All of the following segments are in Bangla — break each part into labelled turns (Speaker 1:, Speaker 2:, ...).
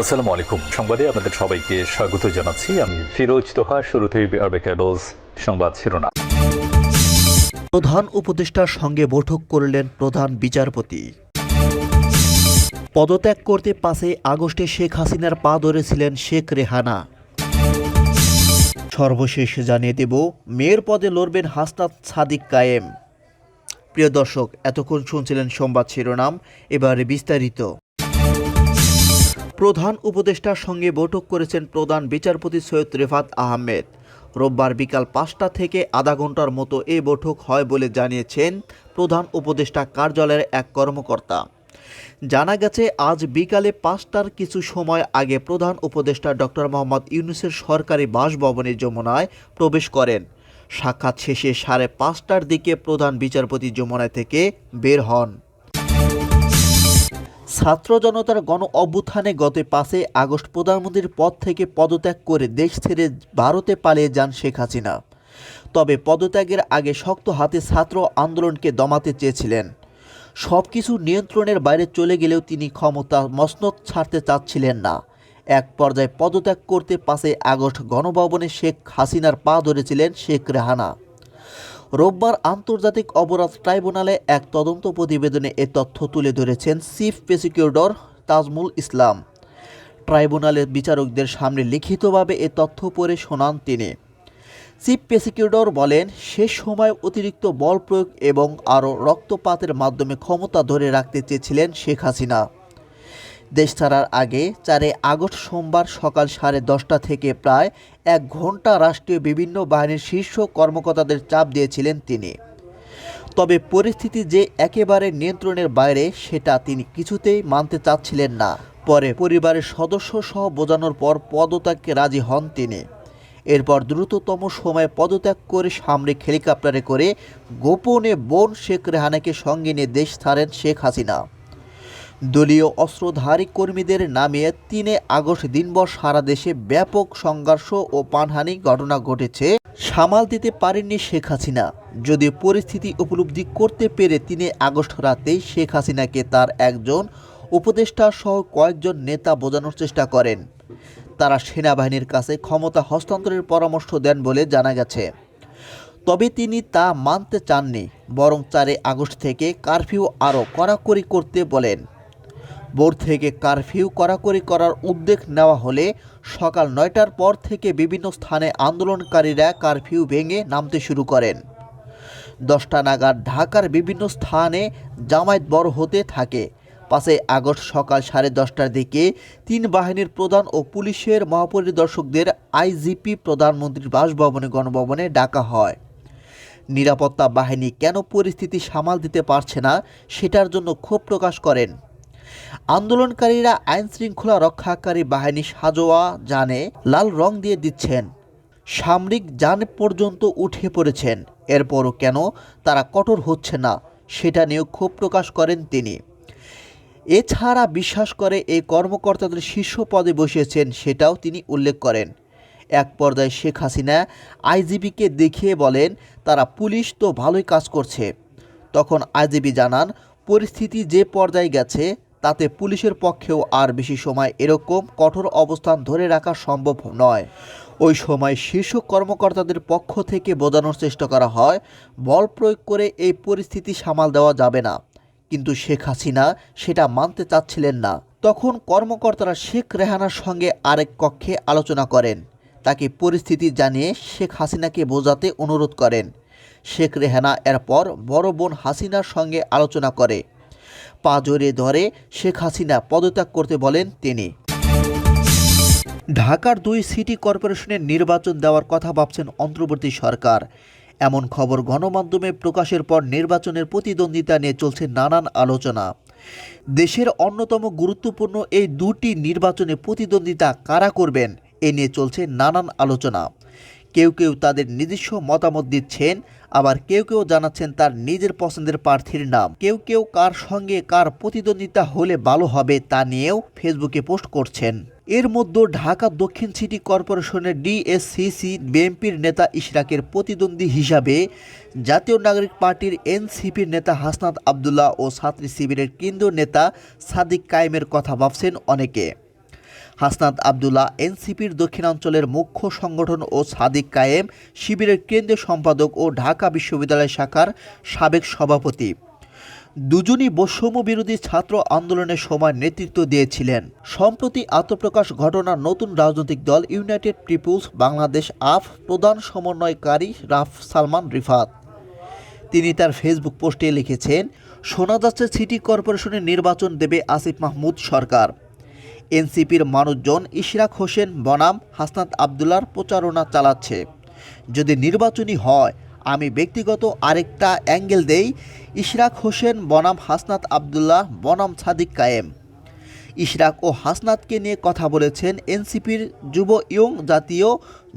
Speaker 1: আসসালামু আলাইকুম। সংবাদে আপনাদের সবাইকে স্বাগত জানাচ্ছি। আমি ফিরোজ তোহা, শুরুতেই সংবাদ শিরোনাম।
Speaker 2: প্রধান উপদেষ্টার সঙ্গে বৈঠক করলেন প্রধান বিচারপতি। পদত্যাগ করতে পাশে আগস্টে শেখ হাসিনার পা ধরেছিলেন শেখ রেহানা। সর্বশেষ জানিয়ে দেব, মেয়ের পদে লড়বেন হাসনাত সাদিক কায়েম। প্রিয় দর্শক, এতক্ষণ শুনছিলেন সংবাদ শিরোনাম, এবারে বিস্তারিত। প্রধান উপদেষ্টার সঙ্গে বৈঠক করেছেন প্রধান বিচারপতি সৈয়দ রেফাত আহমেদ। রোববার বিকাল পাঁচটা থেকে আধা ঘণ্টার মতো এই বৈঠক হয় বলে জানিয়েছেন প্রধান উপদেষ্টা কার্যালয়ের এক কর্মকর্তা। জানা গেছে, আজ বিকালে পাঁচটার কিছু সময় আগে প্রধান উপদেষ্টা ডক্টর মোহাম্মদ ইউনুসের সরকারি বাসভবনে যমুনায় প্রবেশ করেন। সাক্ষাৎ শেষে সাড়ে পাঁচটার দিকে প্রধান বিচারপতি যমুনায় থেকে বের হন। ছাত্র জনতার গণ অভ্যুত্থানে গত পাঁচে আগস্ট প্রধানমন্ত্রীর পদ থেকে পদত্যাগ করে দেশ ছেড়ে ভারতে পালিয়ে যান শেখ হাসিনা। তবে পদত্যাগের আগে শক্ত হাতে ছাত্র আন্দোলনকে দমাতে চেয়েছিলেন। সব কিছু নিয়ন্ত্রণের বাইরে চলে গেলেও তিনি ক্ষমতা মসনদ ছাড়তে চাচ্ছিলেন না। এক পর্যায়ে পদত্যাগ করতে পাশে আগস্ট গণভবনে শেখ হাসিনার পা ধরেছিলেন শেখ রেহানা। রোববার আন্তর্জাতিক অপরাধ ট্রাইব্যুনালে এক তদন্ত প্রতিবেদনে এ তথ্য তুলে ধরেছেন চিফ প্রসিকিউটর তাজমুল ইসলাম। ট্রাইব্যুনালের বিচারকদের সামনে লিখিতভাবে এ তথ্য পড়ে শোনান তিনি। চিফ প্রসিকিউটর বলেন শেষ সময় অতিরিক্ত বল প্রয়োগ এবং আরও রক্তপাতের মাধ্যমে ক্ষমতা ধরে রাখতে চেয়েছিলেন শেখ হাসিনা। দেশ ছাড়ার আগে চারে আগস্ট সোমবার সকাল সাড়ে দশটা থেকে প্রায় এক ঘণ্টা রাষ্ট্রীয় বিভিন্ন বাহিনীর শীর্ষ কর্মকর্তাদের চাপ দিয়েছিলেন তিনি। তবে পরিস্থিতি যে একেবারে নিয়ন্ত্রণের বাইরে সেটা তিনি কিছুতেই মানতে চাচ্ছিলেন না। পরে পরিবারের সদস্য সহ বোঝানোর পর পদত্যাগকে রাজি হন তিনি। এরপর দ্রুততম সময়ে পদত্যাগ করে সামরিক হেলিকপ্টারে করে গোপনে বোন শেখ রেহানাকে সঙ্গে নিয়ে দেশ ছাড়েন শেখ হাসিনা। দলীয় অস্ত্রধারী কর্মীদের নামিয়ে তিনে আগস্ট দিনভর সারা দেশে ব্যাপক সংঘর্ষ ও পানহানি ঘটনা ঘটেছে। সামাল দিতে পারেননি শেখ হাসিনা। যদিও পরিস্থিতি উপলব্ধি করতে পেরে তিনে আগস্ট রাতেই শেখ হাসিনাকে তার একজন উপদেষ্টা সহ কয়েকজন নেতা বোঝানোর চেষ্টা করেন। তারা সেনাবাহিনীর কাছে ক্ষমতা হস্তান্তরের পরামর্শ দেন বলে জানা গেছে। তবে তিনি তা মানতে চাননি, বরং চারে আগস্ট থেকে কারফিউ আরও কড়াকড়ি করতে বলেন। বোর্ড থেকে কারফিউ কড়াকড়ি করার উদ্যোগ নেওয়া হলে সকাল নয়টার পর থেকে বিভিন্ন স্থানে আন্দোলনকারীরা কারফিউ ভেঙে নামতে শুরু করেন। দশটা নাগাদ ঢাকার বিভিন্ন স্থানে জামায়াত বড় হতে থাকে। পাঁচই আগস্ট সকাল সাড়ে দশটার দিকে তিন বাহিনীর প্রধান ও পুলিশের মহাপরিদর্শকদের আইজিপি প্রধানমন্ত্রীর বাসভবনে, গণভবনে ডাকা হয়। নিরাপত্তা বাহিনী কেন পরিস্থিতি সামাল দিতে পারছে না, সেটার জন্য ক্ষোভ প্রকাশ করেন। আন্দোলনকারীরা আইন শৃঙ্খলা রক্ষাকারী বাহিনী সাজোয়া জানে লাল রং দিয়ে দিচ্ছেন। সামরিক যান পর্যন্ত উঠে পড়েছেন। এরপরও কেন তারা কঠোর হচ্ছে না, সেটা নিয়েও ক্ষোভ প্রকাশ করেন তিনি। এছাড়া বিশ্বাস করে এই কর্মকর্তাদের শীর্ষ পদে বসিয়েছেন সেটাও তিনি উল্লেখ করেন। এক পর্যায়ে শেখ হাসিনা আইজিবিকে দেখিয়ে বলেন, তারা পুলিশ তো ভালোই কাজ করছে। তখন আইজিবি জানান, পরিস্থিতি যে পর্যায়ে গেছে তাতে পুলিশের পক্ষেও আর বেশি সময় এরকম কঠোর অবস্থান ধরে রাখা সম্ভব নয়। ওই সময় শীর্ষ কর্মকর্তাদের পক্ষ থেকে বোঝানোর চেষ্টা করা হয়, বল প্রয়োগ করে এই পরিস্থিতি সামাল দেওয়া যাবে না। কিন্তু শেখ হাসিনা সেটা মানতে চাচ্ছিলেন না। তখন কর্মকর্তারা শেখ রেহানার সঙ্গে আরেক কক্ষে আলোচনা করেন। তাকে পরিস্থিতি জানিয়ে শেখ হাসিনাকে বোঝাতে অনুরোধ করেন। শেখ রেহানা এরপর বড় বোন হাসিনার সঙ্গে আলোচনা করে। পা জড়িয়ে ধরে শেখ হাসিনা পদত্যাগ করতে বলেন তিনি। ঢাকার দুই সিটি কর্পোরেশনের নির্বাচন দেওয়ার কথা ভাবছেন অন্তর্বর্তী সরকার। এমন খবর গণমাধ্যমে প্রকাশের পর নির্বাচনের প্রতিদ্বন্দ্বিতা নিয়ে চলছে নানান আলোচনা। দেশের অন্যতম গুরুত্বপূর্ণ এই দুটি নির্বাচনে প্রতিদ্বন্দ্বিতা কারা করবেন, এ নিয়ে চলছে নানান আলোচনা। কেউ কেউ তাদের নিজস্ব মতামত দিচ্ছেন আবার কেউ কেউ জানাচ্ছেন তার নিজের পছন্দের প্রার্থীর নাম। কেউ কেউ কার সঙ্গে কার প্রতিদ্বন্দ্বিতা হলে ভালো হবে তা নিয়েও ফেসবুকে পোস্ট করছেন। এর মধ্যে ঢাকা দক্ষিণ সিটি কর্পোরেশনের ডিএসসিসি বিএনপির নেতা ইশরাকের প্রতিদ্বন্দ্বী হিসাবে জাতীয় নাগরিক পার্টির এনসিপির নেতা হাসনাত আবদুল্লাহ ও ছাত্রী শিবিরের কেন্দ্রীয় নেতা সাদিক কায়েমের কথা ভাবছেন অনেকে। হাসনাত আবদুল্লাহ এনসিপির দক্ষিণাঞ্চলের মুখ্য সংগঠন ও সাদিক কায়েম শিবিরের কেন্দ্রীয় সম্পাদক ও ঢাকা বিশ্ববিদ্যালয় শাখার সাবেক সভাপতি। দুজনই বৈষম্য বিরোধী ছাত্র আন্দোলনের সময় নেতৃত্ব দিয়েছিলেন। সম্প্রতি আত্মপ্রকাশ ঘটনার নতুন রাজনৈতিক দল ইউনাইটেড পিপুলস বাংলাদেশ আফ প্রধান সমন্বয়কারী রাফ সালমান রিফাত। তিনি তার ফেসবুক পোস্টে লিখেছেন, শোনা যাচ্ছে সিটি কর্পোরেশনের নির্বাচন দেবে আসিফ মাহমুদ সরকার। এনসিপির মানুষজন ইশরাক হোসেন, বনাম, হাসনাত আবদুল্লার প্রচারণা চালাচ্ছে। যদি নির্বাচনী হয়, আমি ব্যক্তিগত আরেকটা অ্যাঙ্গেল দেই, ইশরাক হোসেন, বনাম, হাসনাত আবদুল্লাহ, বনাম সাদিক কায়েম। ইশরাক ও হাসনাতকে নিয়ে কথা বলেছেন এনসিপির যুব ইয়ং জাতীয়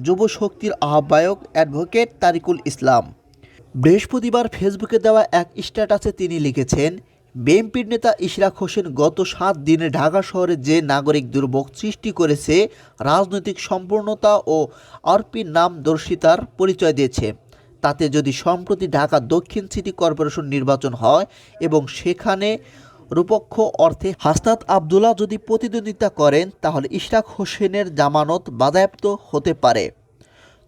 Speaker 2: যুব শক্তির আহ্বায়ক অ্যাডভোকেট তারিকুল ইসলাম। বৃহস্পতিবার ফেসবুকে দেওয়া এক স্ট্যাটাসে তিনি লিখেছেন বিএনপির নেতা ইশরাক হোসেন গত সাত দিনে ঢাকা শহরে যে নাগরিক দুর্ভোগ সৃষ্টি করেছে, রাজনৈতিক সম্পূর্ণতা ও আরপির নামদর্শিতার পরিচয় দিয়েছে। তাতে যদি সম্প্রতি ঢাকা দক্ষিণ সিটি কর্পোরেশন নির্বাচন হয় এবং সেখানে রূপক্ষ অর্থে হাসনাত আবদুল্লাহ যদি প্রতিদ্বন্দ্বিতা করেন, তাহলে ইশরাক হোসেনের জামানত বাধাপ্ত হতে পারে।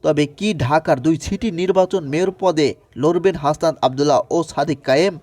Speaker 2: তবে কি ঢাকার দুই সিটি নির্বাচন মেয়র পদে লড়বেন হাসনাত আবদুল্লাহ ও সাদিক কায়েম?